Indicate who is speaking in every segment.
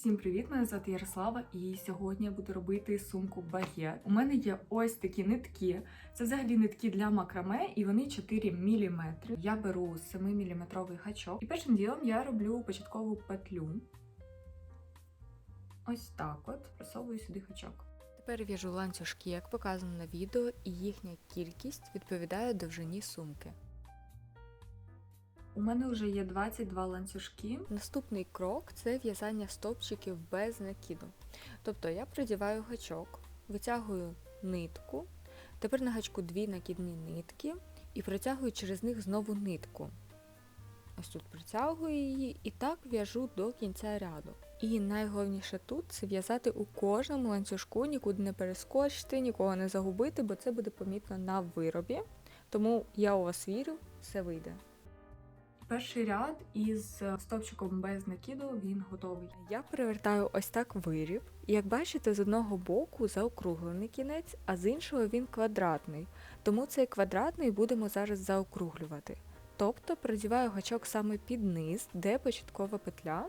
Speaker 1: Всім привіт! Мене звати Ярослава, і сьогодні я буду робити сумку багет. У мене є ось такі нитки. Це взагалі нитки для макраме, і вони 4 мм. Я беру 7 мм гачок, і першим ділом я роблю початкову петлю. Ось так от просовую сюди гачок.
Speaker 2: Тепер в'яжу ланцюжки, як показано на відео, і їхня кількість відповідає довжині сумки.
Speaker 1: У мене вже є 22 ланцюжки.
Speaker 2: Наступний крок це в'язання стовпчиків без накиду. Тобто я продіваю гачок, витягую нитку, тепер на гачку дві накидні нитки і протягую через них знову нитку. Ось тут притягую її і так в'яжу до кінця ряду. І найголовніше тут це в'язати у кожному ланцюжку, нікуди не перескочити, нікого не загубити, бо це буде помітно на виробі. Тому я у вас вірю, все вийде.
Speaker 1: Перший ряд із стовпчиком без накиду він готовий.
Speaker 2: Я перевертаю ось так виріб. Як бачите, з одного боку заокруглений кінець, а з іншого він квадратний. Тому цей квадратний будемо зараз заокруглювати. Тобто продіваю гачок саме під низ, де початкова петля,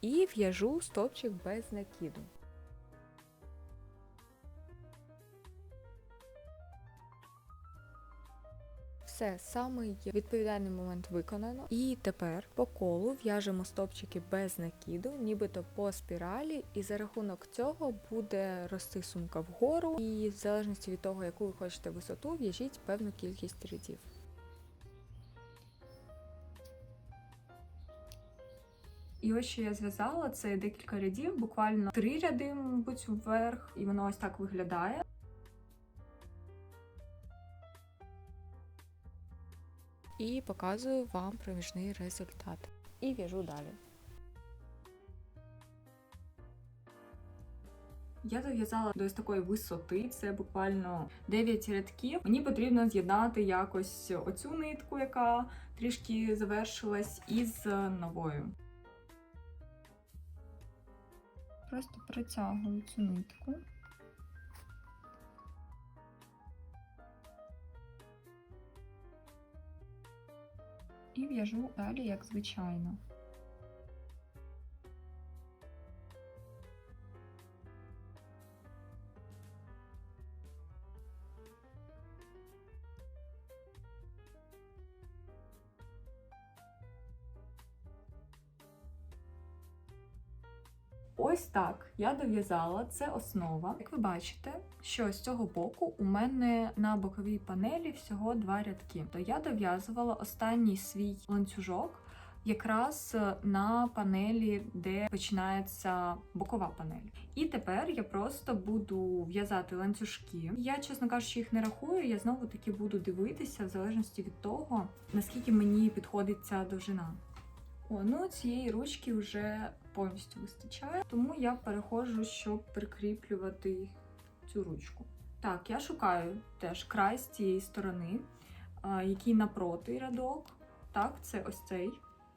Speaker 2: і в'яжу стовпчик без накиду. Все, самий відповідальний момент виконано. І тепер по колу в'яжемо стопчики без накиду, нібито по спіралі, і за рахунок цього буде рости сумка вгору, і в залежності від того, яку ви хочете висоту, в'яжіть певну кількість рядів.
Speaker 1: І ось що я зв'язала, це декілька рядів, буквально три ряди, мабуть, вверх, і воно ось так виглядає.
Speaker 2: І показую вам проміжний результат. І в'яжу далі.
Speaker 1: Я дов'язала до ось такої висоти, це буквально 9 рядків. Мені потрібно з'єднати якось оцю нитку, яка трішки завершилась, із новою. Просто притягую цю нитку. І в'яжу далі, як звичайно. Ось так я дов'язала, це основа. Як ви бачите, що з цього боку у мене на боковій панелі всього два рядки. То я дов'язувала останній свій ланцюжок якраз на панелі, де починається бокова панель. І тепер я просто буду в'язати ланцюжки. Я, чесно кажучи, їх не рахую. Я знову таки буду дивитися в залежності від того, наскільки мені підходить ця довжина. О, ну цієї ручки вже повністю вистачає, тому я переходжу, щоб прикріплювати цю ручку. Так, я шукаю теж край з цієї сторони, який напроти рядок. Так, це ось цей.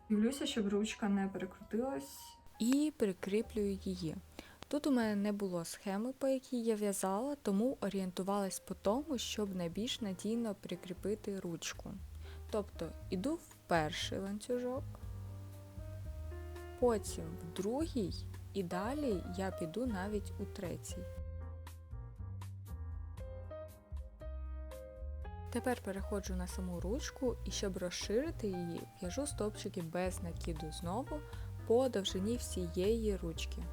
Speaker 1: Дивлюся, щоб ручка не перекрутилась.
Speaker 2: І прикріплюю її. Тут у мене не було схеми, по якій я в'язала, тому орієнтувалась по тому, щоб найбільш надійно прикріпити ручку. Тобто іду в перший ланцюжок, потім в другий, і далі я піду навіть у третій. Тепер переходжу на саму ручку і щоб розширити її, в'яжу стовпчики без накиду знову по довжині всієї ручки.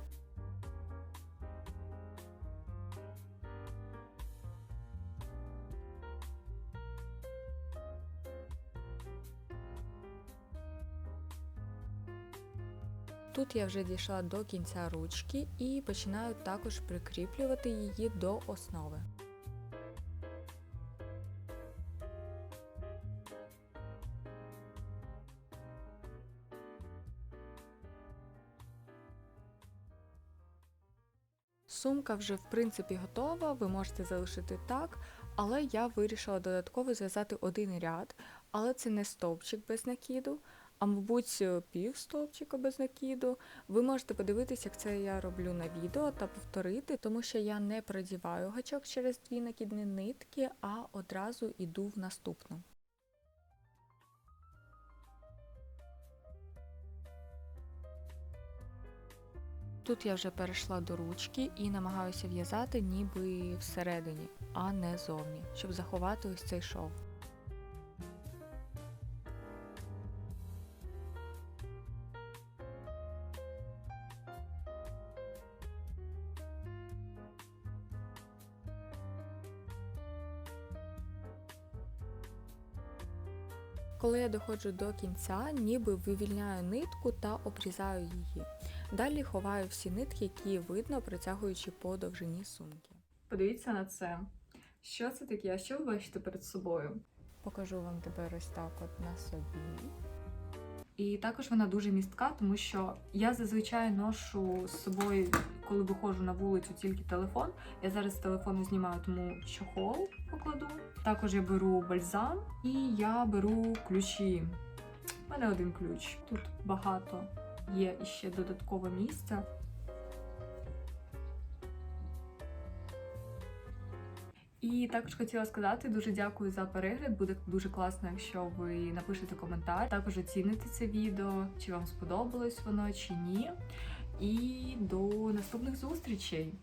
Speaker 2: Тут я вже дійшла до кінця ручки і починаю також прикріплювати її до основи. Сумка вже в принципі готова, ви можете залишити так, але я вирішила додатково зв'язати один ряд, але це не стовпчик без накиду, а мабуть пів стовпчика без накиду. Ви можете подивитися, як це я роблю на відео та повторити, тому що я не продіваю гачок через дві накидні нитки, а одразу йду в наступну. Тут я вже перейшла до ручки і намагаюся в'язати ніби всередині, а не зовні, щоб заховати ось цей шов. Коли я доходжу до кінця, ніби вивільняю нитку та обрізаю її. Далі ховаю всі нитки, які видно, протягуючи по довжині сумки.
Speaker 1: Подивіться на це. Що це таке? Що ви бачите перед собою?
Speaker 2: Покажу вам тепер ось так от на собі.
Speaker 1: І також вона дуже містка, тому що я зазвичай ношу з собою, коли виходжу на вулицю, тільки телефон. Я зараз з телефону знімаю, тому чохол покладу. Також я беру бальзам і я беру ключі. У мене один ключ. Тут багато є іще додаткове місце. І також хотіла сказати дуже дякую за перегляд. Буде дуже класно, якщо ви напишете коментар. Також оціните це відео, чи вам сподобалось воно чи ні. І до наступних зустрічей!